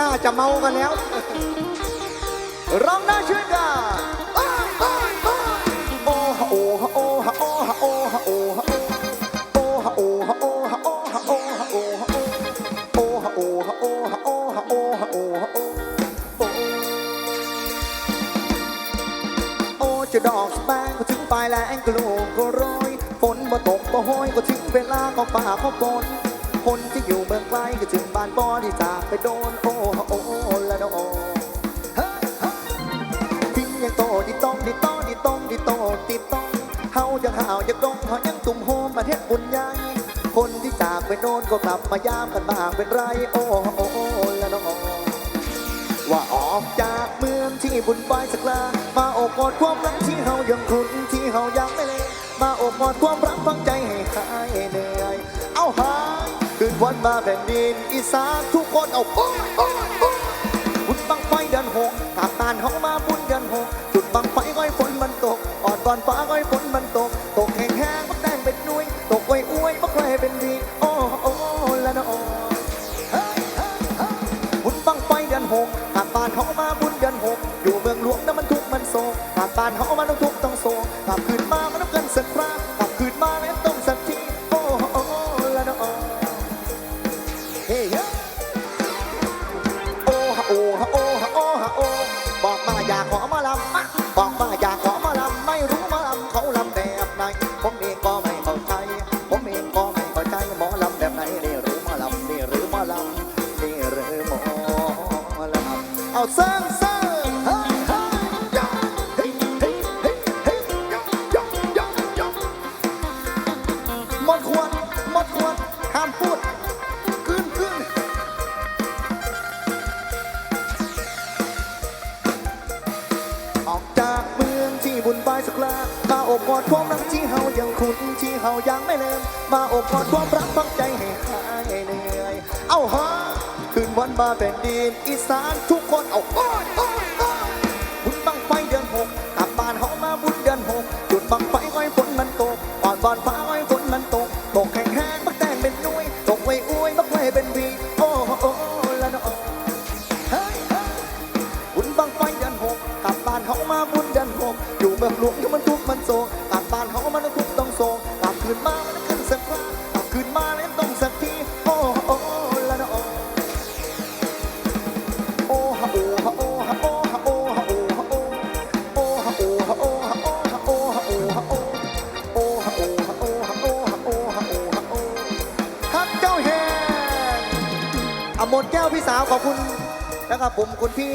น่าจะเมากันแล้ว ร้องได้ช่วยกันโอ้ฮะโอ้ฮะโอ้ฮะโอ้ฮะโอ้ฮะโอ้ฮะโอ้ฮะโอ้ฮะโอ้ฮะโอ้ฮะโอ้ฮะโอ้ฮะโอ้ฮะโอ้ฮะโอ้ฮะโอ้ฮะโอ้ฮะโอ้ฮะโอ้โอ้โอ้จะดอกสแปงก็ถึงปลายแรงก็โลงก็โรยฝนมาตกก็ห้อยก็ถึงเวลาของป่าของฝน คนที่อยู่เมืองไกลก็ถึงบ้านปอที่จากไปโดนโอ้ฮะโอ้ละโนทิ้งยังโตดิต้องดิต้องดิต้องดิโตติดต้องเฮายังห่าวยังดงเฮายังตุ่มโฮมประเทศบุญใหญ่คนที่จากไปโน่นก็กลับมายามกันบ้างเป็นไรโอ้โอ้ละน้องว่าออกจากเมืองที่บุญไปสักลามาโอบกอดความรักที่เฮายังคุ้นที่เฮายังไม่เลยมาโอบกอดความรักฟังใจให้หายเหนื่ วันมาแผ่นดินอีสานทุกคนเอาโอ้ยโอ้ยโอ้ยบุญบังไฟเดือนหกกาบตานเฮามาบุญเดือนหกจุดบังไฟก้อยฝนมันตกอ่อนก่อนฟ้าก้อยฝนมันตก ตกแห้งแห้งบักแดงเป็นนุ้ยตกไว้อวยบักใครเป็นดีโอ้โอ้ละนะโอ้เฮ้ยเฮ้ยเฮ้ยบุญบังไฟเดือนหกกาบตานเฮามาบุญเดือนหกอยู่เมืองหลวงนั้นมันทุกมันโศกกาบตานเฮามาต้องทุกต้องโศกกลับคืนมามันต้องกัน ที่บุญบายสักลามาโอบกอดความรักที่เฮายังคุ้นที่เฮายังไม่ลืมมาอบกอดความรักฟังใจให้หายเหนื่อย เอาฮะ วันมาแผ่นดินอีสานทุกคนเอาโอ้ยโอ้ยโอ้ยบุญบังไฟเดือนหกกลับบ้านเฮามาบุญเดือนหกจุดบังไฟก้อยฝนมันตกอ่อนบอนฟ้าก้อยฝนมันตกตกแห้งแห้งบักแตงเป็นนุ้ยตกไว้อวยบักไว้เป็นวีโอ้โอ้ละเนาะเฮ้ยเฮ้ยบุญบังไฟเดือนหกกลับบ้านเขามาบุญเดือนหกอยู่เมืองหลวงที่มันทุกข์มันโศกกลับบ้านเขามันทุก อมนแก้วพี่สาวขอบคุณนะครับผมคุณพี่